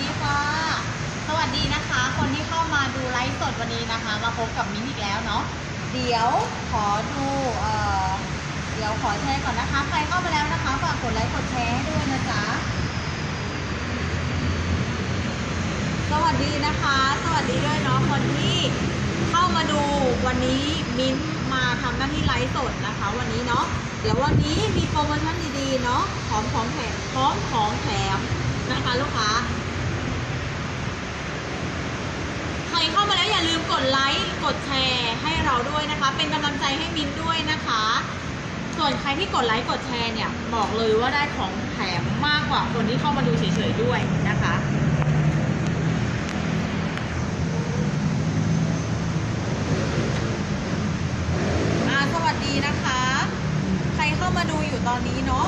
ดีค่ะ สวัสดีนะคะ คนที่เข้ามาดูไลฟ์สดวันนี้นะคะ มาพบกับมิ้นอีกแล้วเนาะ เดี๋ยวขอดูเอ่อเดี๋ยวขอแชร์ก่อนนะคะ ใครเข้ามาแล้วนะคะ ฝากกดไลค์กดแชร์ให้ด้วยนะจ๊ะ สวัสดีนะคะ สวัสดีด้วยเนาะ คนที่เข้ามาดูวันนี้มิ้นมาทำหน้าที่ไลฟ์สดนะคะ วันนี้เนาะเดี๋ยววันนี้มีโปรโมชั่นดีๆเนาะพร้อมของแถมพร้อมของแถมนะคะลูกค้า ใครเข้ามาแล้วอย่าลืมกดไลค์กดแชร์ให้เราด้วยนะคะ เป็นกำลังใจให้มินด้วยนะคะ ส่วนใครที่กดไลค์กดแชร์เนี่ย บอกเลยว่าได้ของแถมมากกว่าคนที่เข้ามาดูเฉยๆด้วยนะคะอ่าสวัสดีนะคะ ใครเข้ามาดูอยู่ตอนนี้เนาะ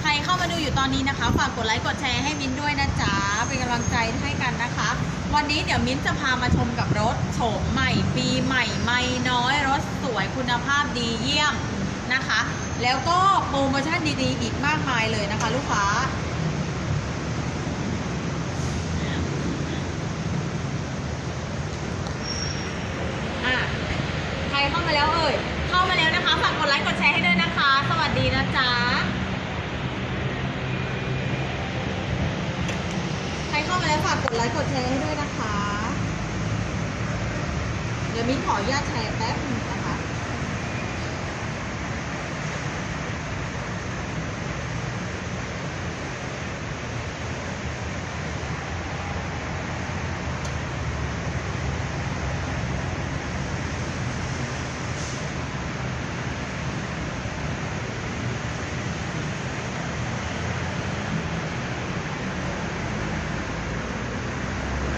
ใครเข้ามาดูอยู่ตอนนี้นะคะ ฝากกดไลค์กดแชร์ให้มิ้นด้วยนะจ๊ะ เป็นกำลังใจให้กันนะคะ วันนี้เดี๋ยวมิ้นจะพามาชมกับรถโฉมใหม่ ปีใหม่ไม่น้อยรถสวยคุณภาพดีเยี่ยมนะคะ แล้วก็โปรโมชั่นดีๆ อีกมากมายเลยนะคะ ลูกค้าอะใครเข้ามาแล้วเอ่ย เข้ามาแล้วนะคะ ฝากกดไลค์กดแชร์ให้ด้วยนะคะ สวัสดีนะจ๊ะ ใครเข้ามาแล้วฝากกดไลค์กดแชร์ให้ด้วยนะคะ เดี๋ยว มิ้นขออนุญาตแชร์แป๊บนึงนะคะ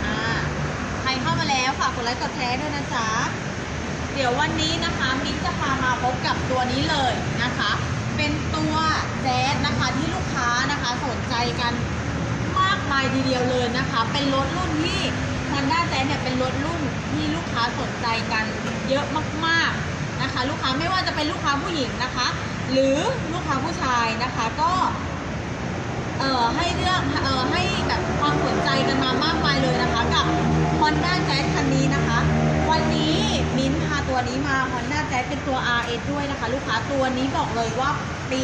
อ่าใครเข้ามาแล้วฝา กดไลค์กดแชร์ด้วยนะจ๊ะ เดี๋ยววันนี้นะคะมิ้นจะพามาพบกับตัวนี้เลยนะคะ เป็นตัวแจ๊สนะคะที่ลูกค้านะคะสนใจกันมากมายทีเดียวเลยนะคะ เป็นรถรุ่นที่ Honda Jazz เนี่ยเป็นรถรุ่นที่ลูกค้าสนใจกันเยอะมากๆนะคะ ลูกค้าไม่ว่าจะเป็นลูกค้าผู้หญิงนะคะ หรือลูกค้าผู้ชายนะคะก็เอ่อให้เรื่องเอ่อให้แบบความสนใจกันมามากมายเลยนะคะกับ Honda Jazz คันนี้นะคะ วันนี้มิ้นพาตัวนี้มา Honda Jazz เป็นตัว RS ด้วยนะคะ ลูกค้าตัวนี้บอกเลยว่าปี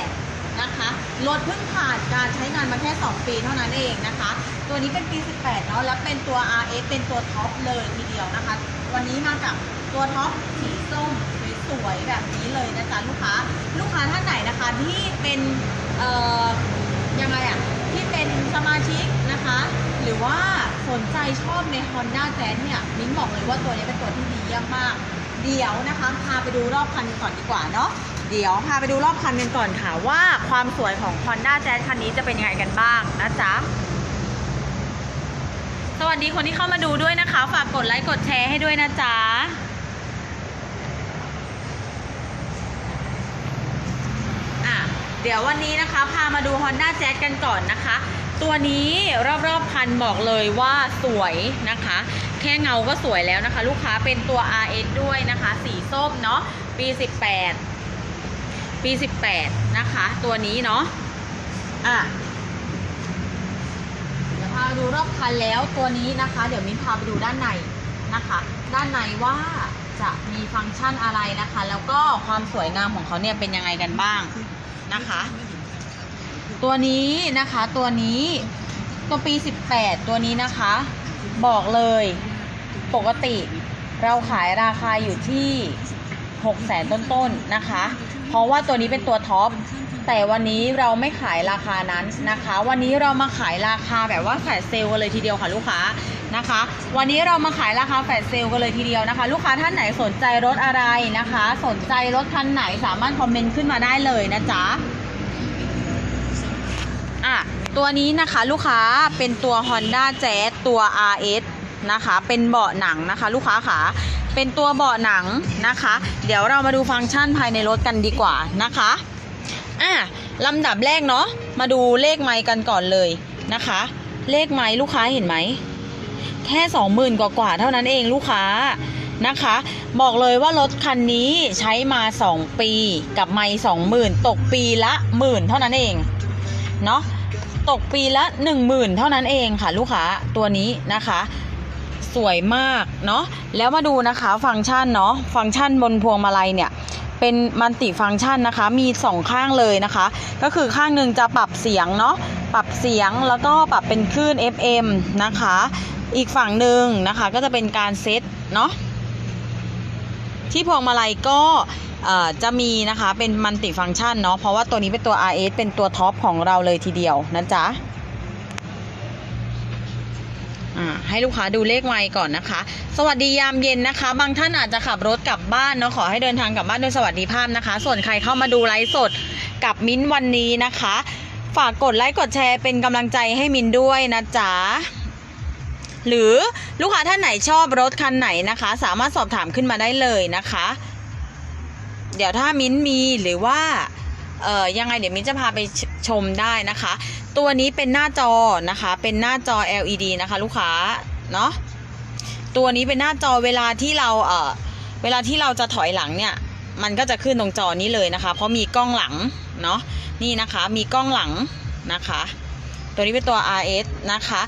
18 นะคะรถเพิ่งผ่านการใช้งานมาแค่ 2 ปีเท่านั้นเองนะคะ ตัวนี้เป็นปี 18 เนาะแล้วเป็นตัว RS เป็นตัวท็อปเลยทีเดียวนะคะ วันนี้มากับตัวท็อปสีส้มสวยๆแบบนี้เลยนะจ๊ะลูกค้า ลูกค้าท่านไหนนะคะที่เป็นเอ่อยังไงอะที่เป็นสมาชิกนะคะ หรือว่าสนใจชอบใน Honda Jazz เนี่ยมิ้นบอกเลยว่าตัวนี้เป็นตัวที่ดีเยี่ยมมาก เดี๋ยวนะคะพาไปดูรอบคันกันก่อนดีกว่าเนาะเดี๋ยวพาไปดูรอบคันกันก่อนค่ะว่าความสวยของ Honda Jazz คันนี้จะเป็นยังไงกันบ้างนะจ๊ะสวัสดีคนที่เข้ามาดูด้วยนะคะ ฝากกดไลค์กดแชร์ให้ด้วยนะจ๊ะอะเดี๋ยววันนี้นะคะ พามาดู Honda Jazz กันก่อนนะคะ ตัวนี้รอบๆคันบอกเลยว่าสวยนะคะ แค่เงาก็สวยแล้วนะคะ ลูกค้าเป็นตัว RS ด้วยนะคะ สีส้มเนาะปี 18 ปี 18 นะคะ ตัวนี้เนาะอะเดี๋ยวพาดูรอบคันแล้วตัวนี้นะคะ เดี๋ยวมิ้นพาไปดูด้านในนะคะ ด้านในว่าจะมีฟังก์ชันอะไรนะคะ แล้วก็ความสวยงามของเขาเนี่ยเป็นยังไงกันบ้างนะคะ ตัวนี้นะคะตัวนี้ตัวปี 18 ตัวนี้นะคะ บอกเลยปกติเราขายราคาอยู่ที่6แสนต้นๆนะคะ เพราะว่าตัวนี้เป็นตัวท็อปแต่วันนี้เราไม่ขายราคานั้นนะคะ วันนี้เรามาขายราคาแบบว่าแฟลชเซลกันเลยทีเดียวค่ะลูกค้านะคะ วันนี้เรามาขายราคาแฟลชเซลกันเลยทีเดียวนะคะ ลูกค้าท่านไหนสนใจรถอะไรนะคะ สนใจรถคันไหนสามารถคอมเมนต์ขึ้นมาได้เลยนะจ๊ะ อะตัวนี้นะคะลูกค้าเป็นตัว Honda Jazz ตัว RS นะคะ เป็นเบาะหนังนะคะลูกค้าขาเป็นตัวเบาะหนังนะคะ เดี๋ยวเรามาดูฟังก์ชันภายในรถกันดีกว่านะคะอะลำดับแรกเนาะมาดูเลขไมค์กันก่อนเลยนะคะ เลขไมค์ลูกค้าเห็นไหมแค่สองหมื่นกว่าๆเท่านั้นเองลูกค้านะคะ บอกเลยว่ารถคันนี้ใช้มา 2 ปีกับไม่สองหมื่นตกปีละหมื่นเท่านั้นเองเนาะ ตกปีละ 1 0,000 เท่านั้นเองค่ะ ลูกค้าตัวนี้นะคะ สวยมากเนาะแล้วมาดูนะคะฟังก์ชันเนาะฟังก์ชันบนพวงมาลัยเนี่ยเป็นมัลติฟังก์ชันนะคะ มีสองข้างเลยนะคะ ก็คือข้างหนึ่งจะปรับเสียงเนาะปรับเสียงแล้วก็ปรับเป็นคลื่น FM นะคะ อีกฝั่งหนึ่งนะคะก็จะเป็นการเซตเนาะที่พวงมาลัยก็ จะมีนะคะเป็นมัลติฟังก์ชันเนาะเพราะว่าตัวนี้เป็นตัว RS เป็นตัวท็อปของเราเลยทีเดียวนะจ๊ะให้ลูกค้าดูเลขไมค์ก่อนนะคะ สวัสดียามเย็นนะคะ บางท่านอาจจะขับรถกลับบ้านเนาะขอให้เดินทางกลับบ้านด้วยสวัสดิภาพนะคะ ส่วนใครเข้ามาดูไลฟ์สดกับมิ้นวันนี้นะคะ ฝากกดไลค์กดแชร์เป็นกำลังใจให้มินด้วยนะจ๊ะหรือลูกค้าท่านไหนชอบรถคันไหนนะคะ สามารถสอบถามขึ้นมาได้เลยนะคะ เดี๋ยวถ้ามิ้นมีหรือว่าเอ่อยังไงเดี๋ยวมิ้นจะพาไปชชมได้นะคะ ตัวนี้เป็นหน้าจอนะคะ เป็นหน้าจอ LED นะคะ ลูกค้าเนาะตัวนี้เป็นหน้าจอเวลาที่เราเอ่อเวลาที่เราจะถอยหลังเนี่ย มันก็จะขึ้นตรงจอนี้เลยนะคะ เพราะมีกล้องหลังเนาะนี่นะคะมีกล้องหลังนะคะ ตัวนี้เป็นตัว RS นะคะ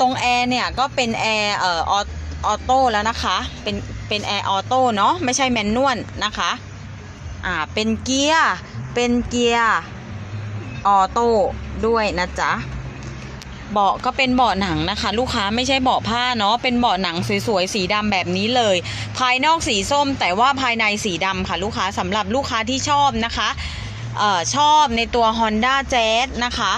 ตรงแอร์เนี่ยก็เป็นแอร์เอ่อออโต้แล้วนะคะ เป็นเป็นแอร์ออโต้เนาะไม่ใช่แมนนวลนะคะ อ่า เป็นเกียร์ เป็นเกียร์ออโต้ด้วยนะจ๊ะ เบาะก็เป็นเบาะหนังนะคะ ลูกค้าไม่ใช่เบาะผ้าเนาะ เป็นเบาะหนังสวยๆ สีดำแบบนี้เลย ภายนอกสีส้มแต่ว่าภายในสีดำค่ะ ลูกค้าสำหรับลูกค้าที่ชอบนะคะออชอบในตัว Honda Jazz นะคะ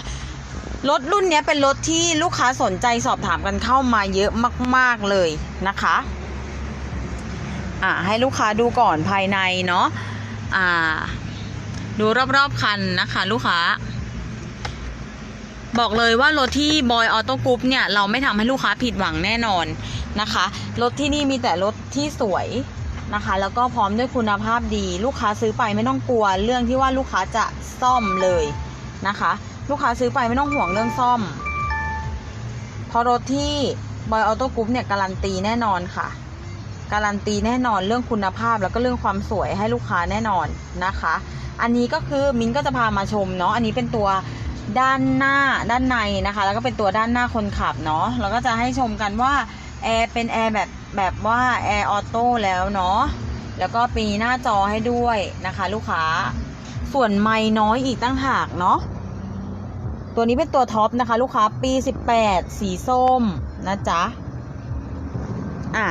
รถรุ่นนี้เป็นรถที่ลูกค้าสนใจสอบถามกันเข้ามาเยอะมาก ๆ เลยนะคะ อ่าให้ลูกค้าดูก่อนภายในเนาะ อ่า ดูรอบๆคันนะคะ ลูกค้า บอกเลยว่ารถที่บอยออโต้กรุ๊ปเนี่ย เราไม่ทำให้ลูกค้าผิดหวังแน่นอนนะคะ รถที่นี่มีแต่รถที่สวยนะคะ แล้วก็พร้อมด้วยคุณภาพดี ลูกค้าซื้อไปไม่ต้องกลัว เรื่องที่ว่าลูกค้าจะซ่อมเลยนะคะ ลูกค้าซื้อไปไม่ต้องห่วงเรื่องซ่อมเพราะรถที่บอยออโต้กรุ๊ปเนี่ยการันตีแน่นอนค่ะ การันตีแน่นอนเรื่องคุณภาพแล้วก็เรื่องความสวยให้ลูกค้าแน่นอนนะคะ อันนี้ก็คือมิ้นก็จะพามาชมเนาะอันนี้เป็นตัวด้านหน้าด้านในนะคะ แล้วก็เป็นตัวด้านหน้าคนขับเนาะแล้วก็จะให้ชมกันว่าแอร์เป็นแอร์แบบแบบว่าแอร์ออโต้แล้วเนาะแล้วก็ปีหน้าจอให้ด้วยนะคะ ลูกค้า ส่วนไม่น้อยอีกตั้งหากเนาะตัวนี้เป็นตัวท็อปนะคะ ลูกค้าปี 18 สีส้มนะจ๊ะอะ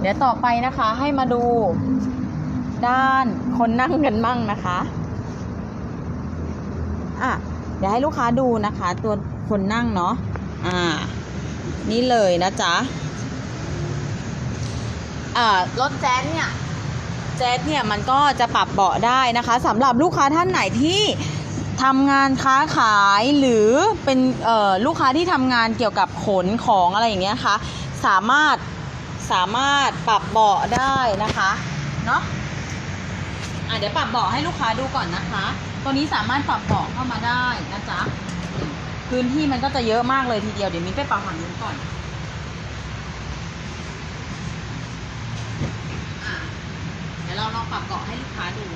เดี๋ยวต่อไปนะคะให้มาดูด้านคนนั่งกันมั่งนะคะอะเดี๋ยวให้ลูกค้าดูนะคะ ตัวคนนั่งเนาะอ่า นี่เลยนะจ๊ะอ่ารถแจ๊สเนี่ยแจ๊สเนี่ยมันก็จะปรับเบาะได้นะคะสำหรับลูกค้าท่านไหนที่ทำงานค้าขายหรือเป็นเอ่อลูกค้าที่ทำงานเกี่ยวกับขนของอะไรอย่างเงี้ยคะสามารถ สามารถปรับเบาะได้นะคะเนาะอะเดี๋ยวปรับเบาะให้ลูกค้าดูก่อนนะคะ ตัวนี้สามารถปรับเบาะเข้ามาได้นะจ๊ะพื้นที่มันก็จะเยอะมากเลยทีเดียวเดี๋ยวมิ้นไปปรับฝั่งนู้นก่อนอะเดี๋ยวเราลองปรับเบาะให้ลูกค้าดู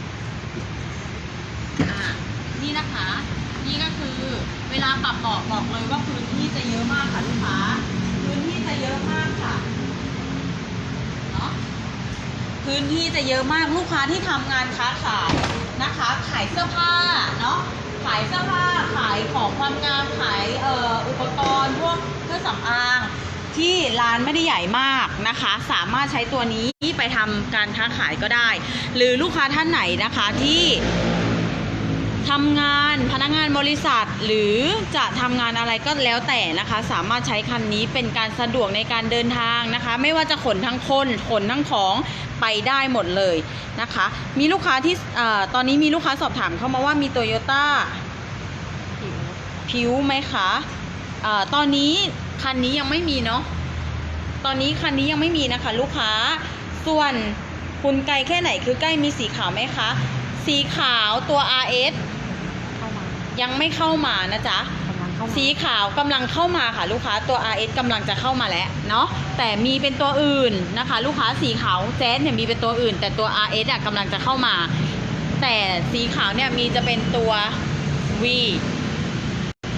อ่านี่นะคะ นี่ก็คือเวลาปรับเบาะบอกเลยว่าพื้นที่จะเยอะมากค่ะลูกค้าพื้นที่จะเยอะมากค่ะ พื้นที่จะเยอะมากลูกค้าที่ทำงานค้าขายนะคะ ขายเสื้อผ้าเนาะขายเสื้อผ้าขายของความงามขายอออุปกรณ์พวกเครื่องสำอางที่ร้านไม่ได้ใหญ่มากนะคะ สามารถใช้ตัวนี้ไปทำการค้าขายก็ได้ หรือลูกค้าท่านไหนนะคะที่ ทำงานพนักงานบริษัทหรือจะทำงานอะไรก็แล้วแต่นะคะ สามารถใช้คันนี้เป็นการสะดวกในการเดินทางนะคะ ไม่ว่าจะขนทั้งคนขนทั้งของไปได้หมดเลยนะคะ มีลูกค้าที่ตอนนี้มีลูกค้าสอบถามเข้ามาว่ามีโตโยต้าผิวไหมคะอ่อตอนนี้คันนี้ยังไม่มีเนาะตอนนี้คันนี้ยังไม่มีนะคะ ลูกค้าส่วนคุณไกลแค่ไหนคือใกล้มีสีขาวไหมคะ สีขาวตัว RS ยังไม่เข้ามานะจ๊ะกำลังเข้ามาสีขาวกำลังเข้ามาค่ะลูกค้าตัว RS กำลังจะเข้ามาแล้วเนาะแต่มีเป็นตัวอื่นนะคะ ลูกค้าสีขาวแจ๊สเนี่ยมีเป็นตัวอื่น แต่ตัว RS อะกำลังจะเข้ามา แต่สีขาวเนี่ยมีจะเป็นตัว V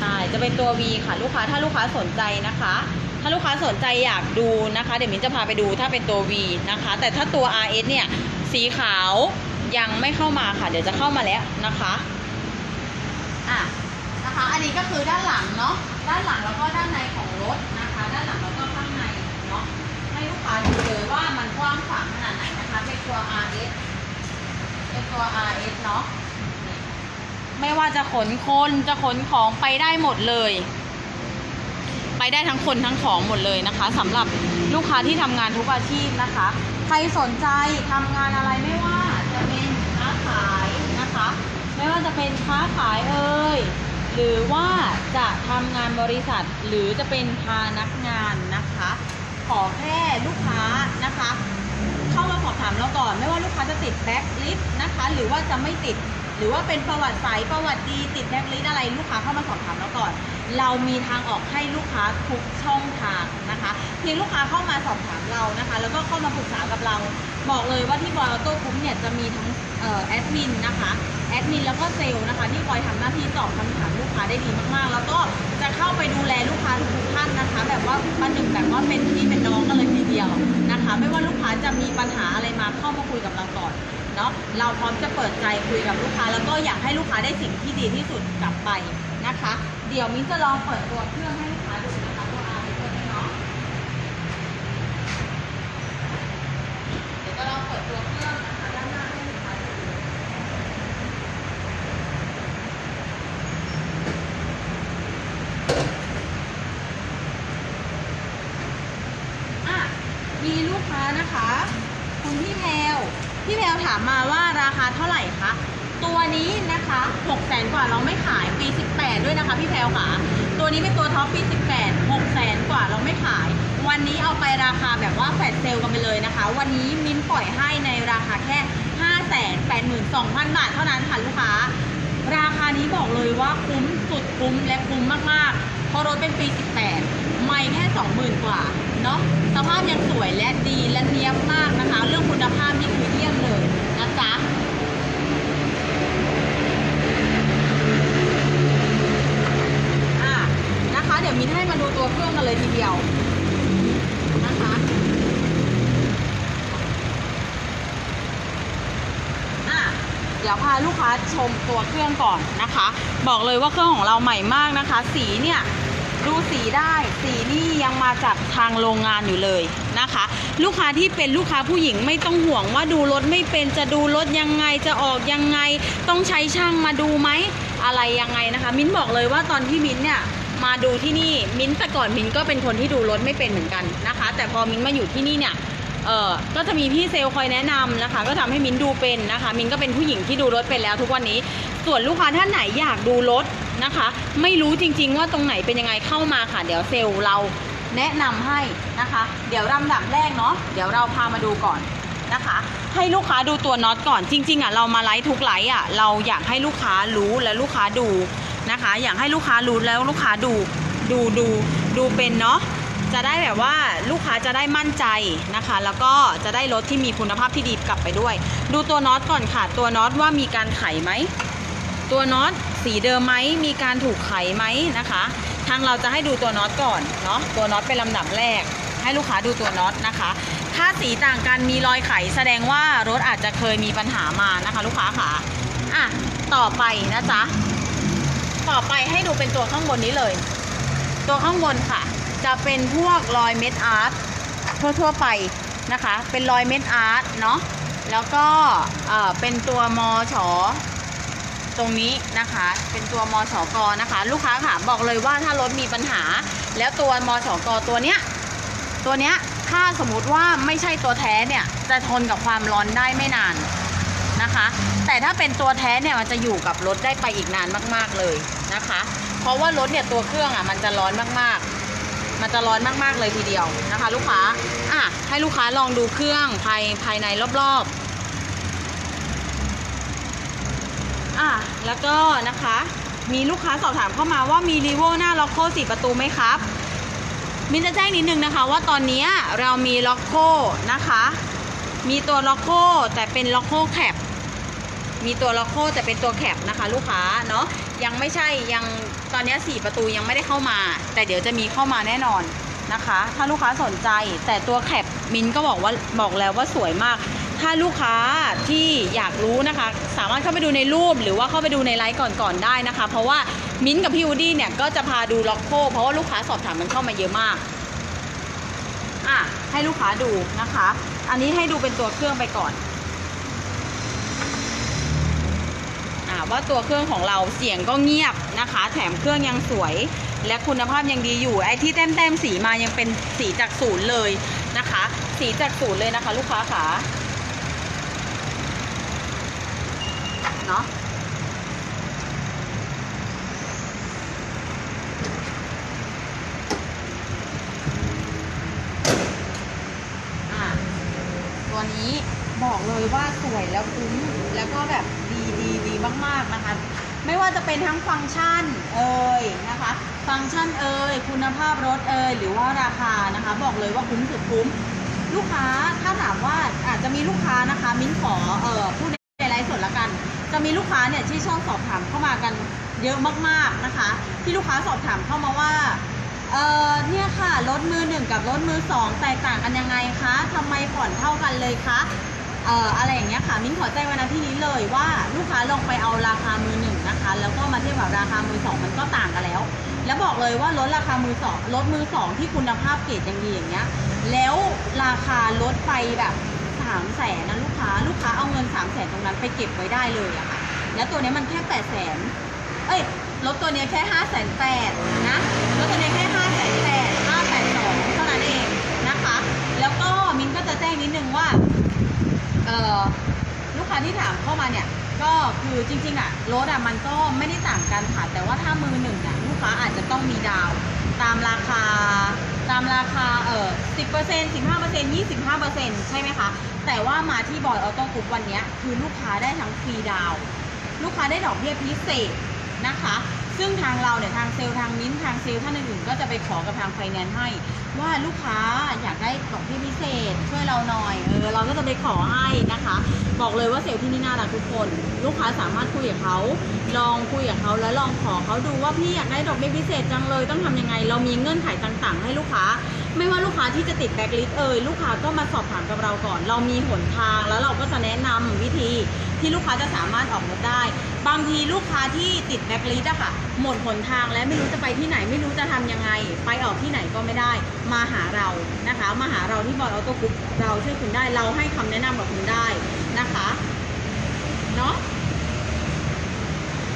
ใช่จะเป็นตัว V ค่ะลูกค้าถ้าลูกค้าสนใจนะคะ ถ้าลูกค้าสนใจอยากดูนะคะ เดี๋ยวมิ้นจะพาไปดูถ้าเป็นตัว V นะคะ แต่ถ้าตัว RS เนี่ยสีขาวยังไม่เข้ามาค่ะ เดี๋ยวจะเข้ามาแล้วนะคะ อะนะคะ อันนี้ก็คือด้านหลังเนาะ ด้านหลังแล้วก็ด้านในของรถนะคะ ด้านหลังแล้วก็ข้างในเนาะ ให้ลูกค้าดูเลยว่ามันกว้างขวางขนาดไหนนะคะ เป็นตัว RS เป็นตัว RS เนาะ ไม่ว่าจะขนคนจะขนของไปได้หมดเลย ไปได้ทั้งคนทั้งของหมดเลยนะคะสำหรับลูกค้าที่ทำงานทุกอาชีพนะคะ ใครสนใจทำงานอะไรไม่ว่าจะเป็นค้าขาย ไม่ว่าจะเป็นค้าขายเอ่ยหรือว่าจะทำงานบริษัทหรือจะเป็นพนักงานนะคะ ขอแค่ลูกค้านะคะ เข้ามาสอบถามเราก่อน ไม่ว่าลูกค้าจะติดแบ็คลิสต์นะคะ หรือว่าจะไม่ติดหรือว่าเป็นประวัติสายประวัติดีติดแบ็คลิสต์อะไรลูกค้าเข้ามาสอบถามเราก่อน เรามีทางออกให้ลูกค้าทุกช่องทางนะคะเพียงลูกค้าเข้ามาสอบถามเรานะคะ แล้วก็เข้ามาปรึกษากับเรา บอกเลยว่าที่บอยออโต้คุ้มเนี่ยจะมีทั้ง แอดมินนะคะแอดมินแล้วก็เซลล์นะคะที่คอยทำหน้าที่ตอบคำถามลูกค้าได้ดีมากๆ แล้วก็จะเข้าไปดูแลลูกค้าทุกท่านนะคะ แบบว่าประหนึ่งแบบว่าเป็นพี่เป็นน้องกันเลยทีเดียวนะคะ ไม่ว่าลูกค้าจะมีปัญหาอะไรมาเข้ามาคุยกับเราก่อนเนาะเราพร้อมจะเปิดใจคุยกับลูกค้า แล้วก็อยากให้ลูกค้าได้สิ่งที่ดีที่สุดกลับไปนะคะ เดี๋ยวมิ้นจะลองเปิดตัวเครื่องให้ลูกค้าดูนะคะตัว R ตัวนี้เนาะเดี๋ยวจะลองเปิดตัวเครื่องนะคะด้านหน้าให้ลูกค้าดู อะมีลูกค้านะคะ คุณพี่แพลวพี่แพลวถามมาว่าเท่าไหร่คะ ตัวนี้นะคะ6แสนกว่าเราไม่ขายปี 18 ด้วยนะคะพี่แพลวค่ะ ตัวนี้เป็นตัวท็อปปี 18 6แสนกว่าเราไม่ขาย วันนี้เอาไปราคาแบบว่าแฟลตเซลกันไปเลยนะคะ วันนี้มิ้นปล่อยให้ในราคาแค่ 5 8 2 0 0 0 บาทเท่านั้นค่ะลูกค้า ราคานี้บอกเลยว่าคุ้มสุดคุ้มและคุ้มมากๆ เพราะรถเป็นปี 18 ไม่แค่ 20,000 กว่าเนาะสภาพยังสวยและดีและเนียบมากนะคะ เรื่องคุณภาพนี่คือเยี่ยมเลยนะจ๊ะ อะนะคะ เดี๋ ยวมินให้มาดูตัวเครื่องกันเลยทีเดียวนะคะอะเดี๋ยวพาลูกค้าชมตัวเครื่องก่อนนะคะ บอกเลยว่าเครื่องของเราใหม่มากนะคะ สีเนี่ยดูสีได้สีนี่ยังมาจากทางโรงงานอยู่เลยนะคะ ลูกค้าที่เป็นลูกค้าผู้หญิงไม่ต้องห่วงว่าดูรถไม่เป็นจะดูรถยังไงจะออกยังไง ต้องใช้ช่างมาดูไหมอะไรยังไงนะคะ มิ้นบอกเลยว่าตอนที่มิ้นเนี่ย มาดูที่นี่มิ้นแต่ก่อนมิ้นก็เป็นคนที่ดูรถไม่เป็นเหมือนกันนะคะ แต่พอมิ้นมาอยู่ที่นี่เนี่ยเออก็จะมีพี่เซลคอยแนะนำนะคะ ก็ทำให้มิ้นดูเป็นนะคะ มิ้นก็เป็นผู้หญิงที่ดูรถเป็นแล้วทุกวันนี้ ส่วนลูกค้าท่านไหนอยากดูรถนะคะ ไม่รู้จริง ๆ ว่าตรงไหนเป็นยังไงเข้ามาค่ะ เดี๋ยวเซลเราแนะนำให้นะคะ เดี๋ยวลำดับแรกเนาะเดี๋ยวเราพามาดูก่อนนะคะ ให้ลูกค้าดูตัวน็อตก่อนจริง ๆอะเรามาไลฟ์ทุกไลฟ์อะเราอยากให้ลูกค้ารู้และลูกค้าดู นะคะ อยากให้ลูกค้ารู้แล้วลูกค้าดูดูดูดูเป็นเนาะจะได้แบบว่าลูกค้าจะได้มั่นใจนะคะ แล้วก็จะได้รถที่มีคุณภาพที่ดีกลับไปด้วย ดูตัวน็อตก่อนค่ะ ตัวน็อตว่ามีการไขไหมตัวน็อตสีเดิมไหมมีการถูกไขไหมนะคะ ทางเราจะให้ดูตัวน็อตก่อนเนาะตัวน็อตเป็นลำดับแรก ให้ลูกค้าดูตัวน็อตนะคะ ถ้าสีต่างกันมีรอยไขแสดงว่ารถอาจจะเคยมีปัญหามานะคะ ลูกค้าค่ะอะต่อไปนะจ๊ะ ต่อไปให้ดูเป็นตัวข้างบนนี้เลย ตัวข้างบนค่ะ จะเป็นพวกรอยเม็ดอาร์ตทั่วๆไปนะคะ เป็นรอยเม็ดอาร์ตเนาะแล้วก็เป็นตัวมอชอตรงนี้นะคะ เป็นตัวมอชอกนะคะ ลูกค้าค่ะบอกเลยว่าถ้ารถมีปัญหา แล้วตัวมอชอกตัวเนี้ยตัวเนี้ยถ้าสมมติว่าไม่ใช่ตัวแท้เนี่ย จะทนกับความร้อนได้ไม่นาน นะคะ แต่ถ้าเป็นตัวแท้เนี่ยมันจะอยู่กับรถได้ไปอีกนานมาก ๆเลยนะคะ เพราะว่ารถเนี่ยตัวเครื่องอะมันจะร้อนมากๆ มันจะร้อนมากๆเลยทีเดียวนะคะ ลูกค้าอะให้ลูกค้าลองดูเครื่องภายภายในรอบๆอะแล้วก็นะคะมีลูกค้าสอบถามเข้ามาว่ามีรีโวหน้าล็อกโคสี่ประตูไหมครับ มินจะแจ้งนิดนึงนะคะว่าตอนนี้เรามีล็อกโคนะคะ มีตัวล็อกโคแต่เป็นล็อกโคแคป มีตัวล็อกโคแต่เป็นตัวแคปนะคะ ลูกค้าเนาะยังไม่ใช่ยังตอนนี้ยสี่ประตูยังไม่ได้เข้ามา แต่เดี๋ยวจะมีเข้ามาแน่นอนนะคะ ถ้าลูกค้าสนใจแต่ตัวแคปมินก็บอกว่าบอกแล้วว่าสวยมาก ถ้าลูกค้าที่อยากรู้นะคะ สามารถเข้าไปดูในรูปหรือว่าเข้าไปดูในไลฟ์ก่อนๆได้นะคะ เพราะว่ามิ้นกับพี่วูดดี้เนี่ยก็จะพาดูล็อกโคเพราะว่าลูกค้าสอบถามมันเข้ามาเยอะมากอะให้ลูกค้าดูนะคะ อันนี้ให้ดูเป็นตัวเครื่องไปก่อน ว่าตัวเครื่องของเราเสียงก็เงียบนะคะ แถมเครื่องยังสวย และคุณภาพยังดีอยู่ไอ้ที่แต้มแต้มๆสีมายังเป็นสีจากศูนย์เลยนะคะ สีจากศูนย์เลยนะคะ ลูกค้าขาเนาะตัวนี้บอกเลยว่าสวยแล้วคุ้มแล้วก็แบบ มากๆนะคะ ไม่ว่าจะเป็นทั้งฟังก์ชันเอ่ยนะคะ ฟังก์ชันเอ่ยคุณภาพรถเอ่ยหรือว่าราคานะคะ บอกเลยว่าคุ้มสุดคุ้มลูกค้าถ้าถามว่าอาจจะมีลูกค้านะคะ มิ้นขอเอ่อพูดในไลฟ์สดละกัน จะมีลูกค้าเนี่ยที่ชอบสอบถามเข้ามากันเยอะมากๆนะคะ ที่ลูกค้าสอบถามเข้ามาว่าเออเนี่ยค่ะรถมือหนึ่งกับรถมือสองแตกต่างกันยังไงคะทำไมผ่อนเท่ากันเลยคะ เอ่ออะไรอย่างเงี้ยค่ะมิ้นขอแจ้งไว้ณที่นี้เลยว่าลูกค้าลองไปเอาราคามือหนึ่งนะคะ แล้วก็มาเทียบกับราคามือสองมันก็ต่างกันแล้ว แล้วบอกเลยว่ารถราคามือสองรถมือสองที่คุณภาพเกรดยังดีอย่างเงี้ย แล้วราคาลดไปแบบสามแสนนะลูกค้าลูกค้าเอาเงินสามแสนตรงนั้นไปเก็บไว้ได้เลยอะค่ะแล้วตัวนี้มันแค่แปดแสนเอ้ยรถตัวนี้แค่ห้าแสนแปดนะรถตัวนี้แค่ห้าแสนแปดห้าแปดสองเท่านั้นเองนะคะ แล้วก็มิ้นก็จะแจ้งนิดนึงว่า ลูกค้าที่ถามเข้ามาเนี่ย ก็คือจริงๆอะรถอะมันก็ไม่ได้ต่างกันค่ะ แต่ว่าถ้ามือหนึ่งเนี่ยลูกค้าอาจจะต้องมีดาว ตามราคา ตามราคาเออสิบเปอร์เซ็นต์สิบห้าเปอร์เซ็นต์ยี่สิบห้าเปอร์เซ็นต์ใช่ไหมคะ แต่ว่ามาที่บอยออโต้กรุ๊ปวันเนี้ยคือลูกค้าได้ทั้งฟรีดาว ลูกค้าได้ดอกเบี้ยพิเศษนะคะ ซึ่งทางเราเนี่ยทางเซลล์ทางมิ้นท์ทางเซลล์ท่านอื่นๆก็จะไปขอกับทางไฟแนนซ์ให้ว่าลูกค้าอยากได้ดอกพิเศษช่วยเราหน่อยเออเราก็จะไปขอให้นะคะ บอกเลยว่าเซลล์ที่นี่น่ารักทุกคน ลูกค้าสามารถคุยกับเขาลองคุยกับเขาแล้วลองขอเขาดูว่าพี่อยากได้ดอกเบี้ยพิเศษจังเลยต้องทำยังไง เรามีเงื่อนไขต่างๆ ให้ลูกค้า ไม่ว่าลูกค้าที่จะติดแบ็คลิสต์เอ่ยลูกค้าก็มาสอบถามกับเราก่อน เรามีหนทางแล้วเราก็จะแนะนำวิธีที่ลูกค้าจะสามารถออกรถได้ บางทีลูกค้าที่ติดแบ็คลิสต์อะค่ะหมดหนทางและไม่รู้จะไปที่ไหนไม่รู้จะทำยังไง ไปออกที่ไหนก็ไม่ได้มาหาเรานะคะ มาหาเราที่บอยออโต้กรุ๊ปเราช่วยคุณได้เราให้คำแนะนำกับคุณได้นะคะเนาะ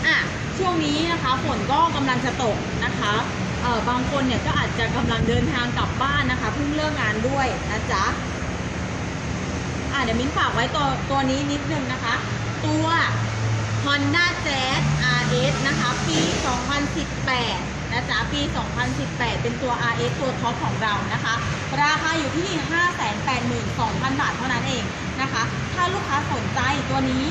อะช่วงนี้นะคะฝนก็กำลังจะตกนะคะเออบางคนเนี่ยก็อาจจะกำลังเดินทางกลับบ้านนะคะเพิ่งเลิกงานด้วยนะจ๊ะอะเดี๋ยวมิ้นฝากไว้ตัวตัวนี้นิดนึงนะคะ ตัว Honda Jazz RS นะคะ ปี 2018 นะจ๊ะปี 2018 เป็นตัว RS ตัวท็อปของเรานะคะ ราคาอยู่ที่ 582,000 บาทเท่านั้นเองนะคะ ถ้าลูกค้าสนใจตัวนี้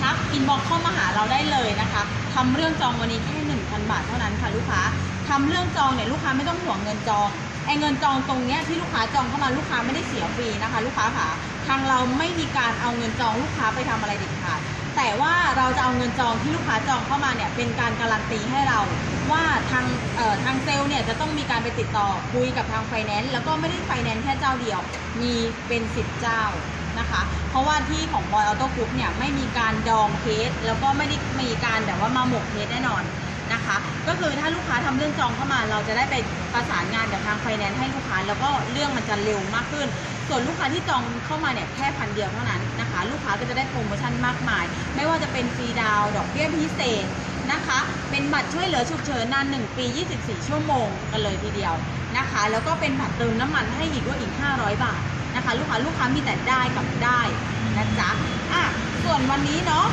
ทักอินบ็อกเข้ามาหาเราได้เลยนะคะทำเรื่องจองวันนี้แค่ 1,000 บาทเท่านั้นค่ะลูกค้าทำเรื่องจองเนี่ยลูกค้าไม่ต้องห่วงเงินจองไอ้เงินจองตรงเนี้ยที่ลูกค้าจองเข้ามาลูกค้าไม่ได้เสียฟรีนะคะ ลูกค้าค่ะทางเราไม่มีการเอาเงินจองลูกค้าไปทำอะไรเด็ดขาด แต่ว่าเราจะเอาเงินจองที่ลูกค้าจองเข้ามาเนี่ยเป็นการการันตีให้เราว่าทางเอ่อทางเซลล์เนี่ยจะต้องมีการไปติดต่อคุยกับทางไฟแนนซ์แล้วก็ไม่ได้ไฟแนนซ์แค่เจ้าเดียว มีเป็นสิบเจ้านะคะเพราะว่าที่ของบอยออโต้กรุ๊ปเนี่ยไม่มีการดองเคส แล้วก็ไม่ได้มีการแบบว่ามาหมกเคสแน่นอนนะคะ ก็คือถ้าลูกค้าทำเรื่องจองเข้ามา เราจะได้ไปประสานงานกับทางไฟแนนซ์ให้ลูกค้า แล้วก็เรื่องมันจะเร็วมากขึ้น ส่วนลูกค้าที่จองเข้ามาเนี่ยแค่พันเดียวเท่านั้นนะคะ ลูกค้าก็จะได้โปรโมชั่นมากมาย ไม่ว่าจะเป็นฟรีดาวดอกเบี้ยพิเศษนะคะ เป็นบัตรช่วยเหลือฉุกเฉินนาน 1 ปี 24 ชั่วโมงกันเลยทีเดียวนะคะ แล้วก็เป็นบัตรเติมน้ำมันให้อีกด้วยอีก 500 บาทนะคะ ลูกค้าลูกค้ามีแต่ได้กับได้นะจ๊ะอะส่วนวันนี้เนาะ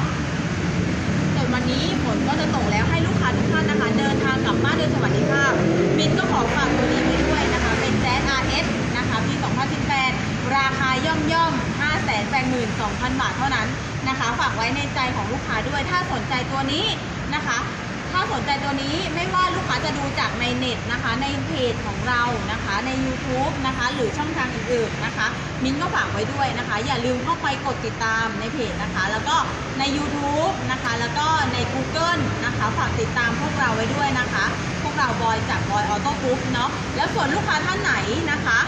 ส่วนวันนี้ฝนก็จะตกแล้วให้ลูกค้าทุกท่านนะคะ เดินทางกลับบ้านโดยสวัสดิภาพมินก็ขอฝากตัวนี้ไว้ด้วยนะคะ เป็นแจ๊ส RS นะคะปี 2018 ราคาย่อมย่อม 582,000 บาทเท่านั้นนะคะ ฝากไว้ในใจของลูกค้าด้วย ถ้าสนใจตัวนี้นะคะ ถ้าสนใจตัวนี้ไม่ว่าลูกค้าจะดูจากในเน็ตนะคะ ในเพจของเรานะคะ ใน YouTube นะคะ หรือช่องทางอื่นๆนะคะ มิ้นก็ฝากไว้ด้วยนะคะ อย่าลืมเข้าไปกดติดตามในเพจนะคะ แล้วก็ใน YouTube นะคะ แล้วก็ใน Google นะคะ ฝากติดตามพวกเราไว้ด้วยนะคะ พวกเราบอยจากบอยออโต้กรุ๊ปเนาะ แล้วส่วนลูกค้าท่านไหนนะคะ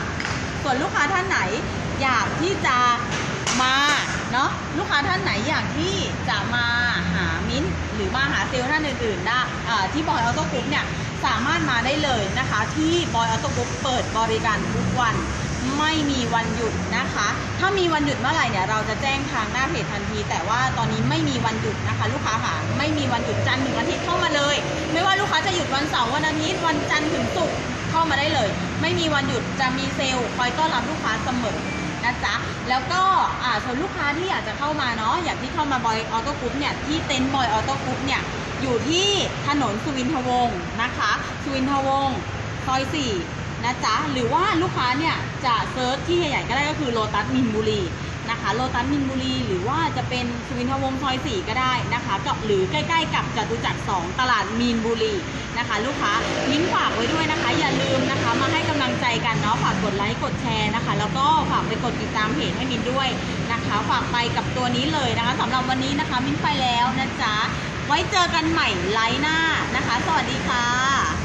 ส่วนลูกค้าท่านไหนอยากที่จะมาเนาะลูกค้าท่านไหนอยากที่จะมาหามิ้นหรือมาหาเซลล์ท่านอื่นๆได้ที่บอยออโต้กรุ๊ปเนี่ยสามารถมาได้เลยนะคะ ที่บอยออโต้กรุ๊ปเปิดบริการทุกวันไม่มีวันหยุดนะคะ ถ้ามีวันหยุดเมื่อไหร่เนี่ยเราจะแจ้งทางหน้าเพจทันที แต่ว่าตอนนี้ไม่มีวันหยุดนะคะ ลูกค้าค่ะไม่มีวันหยุดจันทร์ถึงอาทิตย์เข้ามาเลย ไม่ว่าลูกค้าจะหยุดวันเสาร์วันอาทิตย์วันจันทร์ถึงศุกร์ เข้ามาได้เลย ไม่มีวันหยุดจะมีเซลล์คอยต้อนรับลูกค้าเสมอนะจ๊ะแล้วก็อ่าส่วนลูกค้าที่อยากจะเข้ามาเนาะอยากที่เข้ามาบอยออโต้กรุ๊ปเนี่ยที่เต็นท์บอยออโต้กรุ๊ปเนี่ยอยู่ที่ถนนสุวินทวงศ์นะคะสุวินทวงศ์ซอยสี่นะจ๊ะหรือว่าลูกค้าเนี่ยจะเซิร์ชที่ใหญ่ๆก็ได้ก็คือโลตัสมินบุรีนะคะโลตัสมินบุรี หรือว่าจะเป็นสุวินทวงศ์ซอย4ก็ได้นะคะกับหรือใกล้ๆกับจตุจักร2ตลาดมีนบุรี นะคะ ลูกค้าลิงฝากไว้ด้วยนะคะ อย่าลืมนะคะ มาให้กำลังใจกันเนาะฝากกดไลค์กดแชร์นะคะ แล้วก็ฝากไปกดติดตามเพจให้มินด้วยนะคะ ฝากไปกับตัวนี้เลยนะคะสำหรับวันนี้นะคะ มินไปแล้วนะจ๊ะไว้เจอกันใหม่ไลฟ์หน้านะคะ สวัสดีค่ะ